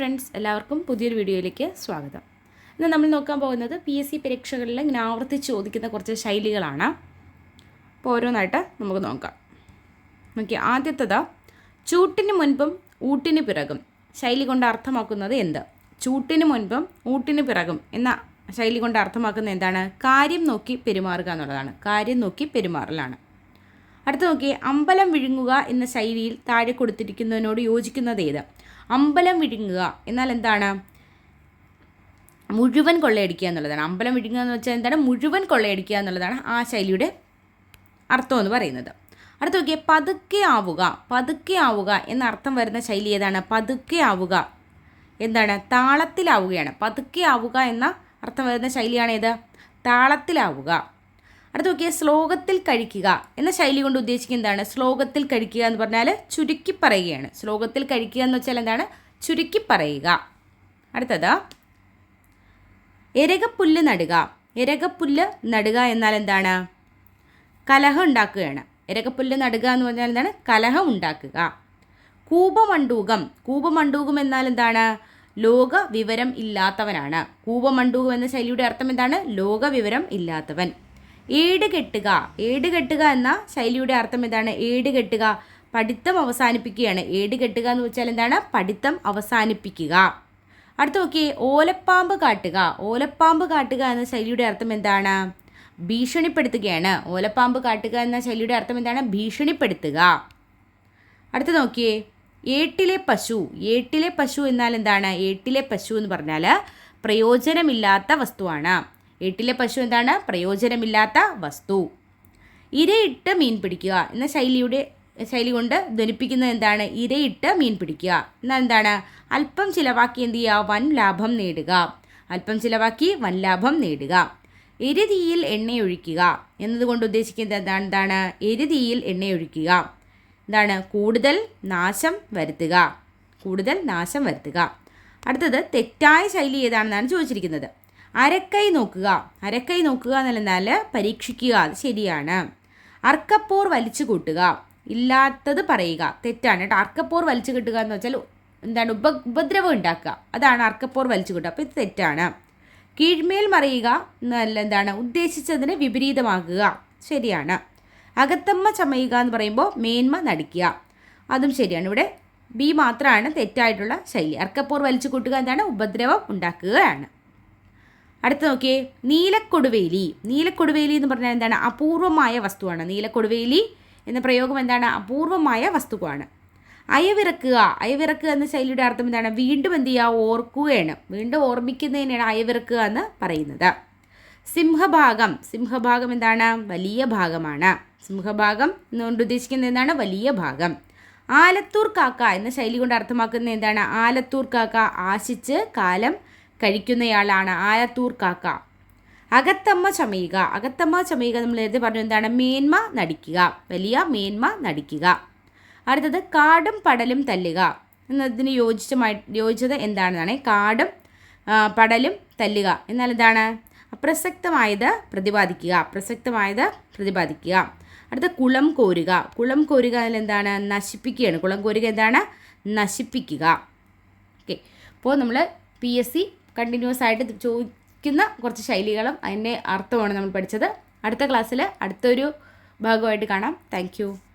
Friends എല്ലാവർക്കും പുതിയൊരു വീഡിയോയിലേക്ക് സ്വാഗതം. ഇന്ന് നമ്മൾ നോക്കാൻ പോകുന്നത് പി എസ് സി പരീക്ഷകളിൽ ഇങ്ങനെ ആവർത്തിച്ച് ചോദിക്കുന്ന കുറച്ച് ശൈലികളാണ്. അപ്പോൾ ഓരോന്നായിട്ട് നമുക്ക് നോക്കാം. നോക്കി ആദ്യത്തത് ചൂട്ടിന് മുൻപും ഊട്ടിന് പിറകും. ശൈലി കൊണ്ട് അർത്ഥമാക്കുന്നത് എന്ത്? ചൂട്ടിന് മുൻപും ഊട്ടിന് പിറകും എന്ന ശൈലി കൊണ്ട് അർത്ഥമാക്കുന്നത് എന്താണ്? കാര്യം നോക്കി പെരുമാറുക എന്നുള്ളതാണ്. കാര്യം നോക്കി പെരുമാറലാണ്. അടുത്ത നോക്കിയേ അമ്പലം വിഴുങ്ങുക എന്ന ശൈലിയിൽ താഴെ കൊടുത്തിരിക്കുന്നതിനോട് യോജിക്കുന്നത് ഏത്? അമ്പലം വിഴുങ്ങുക. എന്നാൽ എന്താണ്? മുഴുവൻ കൊള്ളയടിക്കുക എന്നുള്ളതാണ്. അമ്പലം വിഴുങ്ങുക എന്ന് വെച്ചാൽ എന്താണ്? മുഴുവൻ കൊള്ളയടിക്കുക എന്നുള്ളതാണ് ആ ശൈലിയുടെ അർത്ഥം എന്ന് പറയുന്നത്. അടുത്ത നോക്കിയേ പതുക്കെ ആവുക പതുക്കെ ആവുക എന്ന അർത്ഥം വരുന്ന ശൈലി ഏതാണ്? പതുക്കെ ആവുക. എന്താണ്? താളത്തിലാവുകയാണ്. പതുക്കെ ആവുക എന്ന അർത്ഥം വരുന്ന ശൈലിയാണ് ഏത്? താളത്തിലാവുക. അടുത്ത നോക്കിയാൽ ശ്ലോകത്തിൽ കഴിക്കുക എന്ന ശൈലി കൊണ്ട് ഉദ്ദേശിക്കുന്നത് എന്താണ്? ശ്ലോകത്തിൽ കഴിക്കുക എന്ന് പറഞ്ഞാൽ ചുരുക്കി പറയുകയാണ്. ശ്ലോകത്തിൽ കഴിക്കുക എന്ന് വെച്ചാൽ എന്താണ്? ചുരുക്കി പറയുക. അടുത്തത് എരകപ്പുല്ല് നടുക. എരകപ്പുല്ല് നടുക എന്നാൽ എന്താണ്? കലഹം ഉണ്ടാക്കുകയാണ്. എരകപ്പുല്ല് നടുക എന്ന് പറഞ്ഞാൽ എന്താണ്? കലഹം ഉണ്ടാക്കുക. കൂപമണ്ടൂകം കൂപമണ്ടൂകം എന്നാൽ എന്താണ്? ലോക വിവരം ഇല്ലാത്തവനാണ്. കൂപമണ്ടൂകം എന്ന ശൈലിയുടെ അർത്ഥം എന്താണ്? ലോക വിവരം ഇല്ലാത്തവൻ. ഏട് കെട്ടുക ഏട് കെട്ടുക എന്ന ശൈലിയുടെ അർത്ഥം എന്താണ് ഏട് കെട്ടുക പഠിത്തം അവസാനിപ്പിക്കുകയാണ്. ഏട് കെട്ടുക എന്ന് വെച്ചാൽ എന്താണ്? പഠിത്തം അവസാനിപ്പിക്കുക. അടുത്ത നോക്കിയേ ഓലപ്പാമ്പ് കാട്ടുക. ഓലപ്പാമ്പ് കാട്ടുക എന്ന ശൈലിയുടെ അർത്ഥം എന്താണ്? ഭീഷണിപ്പെടുത്തുകയാണ്. ഓലപ്പാമ്പ് കാട്ടുക എന്ന ശൈലിയുടെ അർത്ഥം എന്താണ്? ഭീഷണിപ്പെടുത്തുക. അടുത്ത നോക്കിയേ ഏട്ടിലെ പശു. ഏട്ടിലെ പശു എന്നാൽ എന്താണ്? ഏട്ടിലെ പശു എന്ന് പറഞ്ഞാൽ പ്രയോജനമില്ലാത്ത വസ്തുവാണ്. എട്ടിലെ പശു എന്താണ്? പ്രയോജനമില്ലാത്ത വസ്തു. ഇരയിട്ട് മീൻ പിടിക്കുക. എന്ന ശൈലിയുടെ ശൈലി കൊണ്ട് ധനിപ്പിക്കുന്നത് എന്താണ്? ഇരയിട്ട് മീൻ പിടിക്കുക. എന്നാൽ എന്താണ്? അല്പം ചിലവാക്കി എന്ത് ചെയ്യുക? വൻ ലാഭം നേടുക. അല്പം ചിലവാക്കി വൻ ലാഭം നേടുക. എരുതിയിൽ എണ്ണയൊഴിക്കുക എന്നതുകൊണ്ട് ഉദ്ദേശിക്കുന്നത് എന്താണ്? എന്താണ്? എരുതിയിൽ എണ്ണയൊഴിക്കുക എന്താണ്? കൂടുതൽ നാശം വരുത്തുക. കൂടുതൽ നാശം വരുത്തുക. അടുത്തത് തെറ്റായ ശൈലി ഏതാണെന്നാണ് ചോദിച്ചിരിക്കുന്നത്. അരക്കൈ നോക്കുക. അരക്കൈ നോക്കുക എന്നാൽ പരീക്ഷിക്കുക അത് ശരിയാണ്. അർക്കപ്പോർ വലിച്ചു കൂട്ടുക. ഇല്ലാത്തത് പറയുക. തെറ്റാണ് കേട്ടോ. അർക്കപ്പോർ വലിച്ചു കിട്ടുക എന്ന് വെച്ചാൽ എന്താണ് ഉപ ഉപദ്രവം ഉണ്ടാക്കുക. അതാണ് അർക്കപ്പോർ വലിച്ചു കിട്ടുക. അപ്പോൾ ഇത് തെറ്റാണ്. കീഴ്മേൽ മറിയുക എന്നല്ല എന്താണ് ഉദ്ദേശിച്ചതിന് വിപരീതമാക്കുക ശരിയാണ്. അകത്തമ്മ ചമയുക എന്ന് പറയുമ്പോൾ മേന്മ നടിക്കുക. അതും ശരിയാണ്. ഇവിടെ ബി മാത്രമാണ് തെറ്റായിട്ടുള്ള ശൈലി. അർക്കപ്പോർ വലിച്ചു കൂട്ടുക എന്താണ്? ഉപദ്രവം ഉണ്ടാക്കുകയാണ്. അടുത്ത് നോക്കിയേ നീലക്കൊടുവേലി. നീലക്കൊടുവേലി എന്ന് പറഞ്ഞാൽ എന്താണ്? അപൂർവമായ വസ്തുവാണ്. നീലക്കൊടുവേലി എന്ന പ്രയോഗം എന്താണ്? അപൂർവമായ വസ്തുവാണ്. അയവിറക്കുക. അയവിറക്കുക എന്ന ശൈലിയുടെ അർത്ഥം എന്താണ്? വീണ്ടും എന്ത് ചെയ്യുക? ഓർക്കുകയാണ്. വീണ്ടും ഓർമ്മിക്കുന്നതിനാണ് അയവിറക്കുക എന്ന് പറയുന്നത്. സിംഹഭാഗം. സിംഹഭാഗം എന്താണ്? വലിയ ഭാഗമാണ്. സിംഹഭാഗം എന്നുകൊണ്ട് ഉദ്ദേശിക്കുന്നത് എന്താണ്? വലിയ ഭാഗം. ആലത്തൂർ കാക്ക എന്ന ശൈലി കൊണ്ട് അർത്ഥമാക്കുന്നത് എന്താണ്? ആലത്തൂർ കാക്ക ആശിച്ച് കാലം കഴിക്കുന്നയാളാണ് ആലത്തൂർ കാക്ക. അകത്തമ്മ ചമയുക. അകത്തമ്മ ചമയുക നമ്മൾ നേരത്തെ പറഞ്ഞു എന്താണ്? മേന്മ നടിക്കുക. വലിയ മേന്മ നടിക്കുക. അടുത്തത് കാടും പടലും തല്ലുക. എന്നതിന് യോജിച്ചമായി യോജിച്ചത് എന്താണെന്നാണ്? കാടും പടലും തല്ലുക. എന്നാൽ എന്താണ്? അപ്രസക്തമായത് പ്രതിപാദിക്കുക. അപ്രസക്തമായത് പ്രതിപാദിക്കുക. അടുത്ത കുളം കോരുക. കുളം കോരുക അതിൽ എന്താണ്? നശിപ്പിക്കുകയാണ്. കുളം കോരുക എന്താണ്? നശിപ്പിക്കുക. ഓക്കെ. അപ്പോൾ നമ്മൾ പി എസ് സി കണ്ടിന്യൂസ് ആയിട്ട് ചോദിക്കുന്ന കുറച്ച് ശൈലികളും അതിന്റെ അർത്ഥമാണ് നമ്മൾ പഠിച്ചത്. അടുത്ത ക്ലാസ്സിൽ അടുത്തൊരു ഭാഗമായിട്ട് കാണാം. താങ്ക്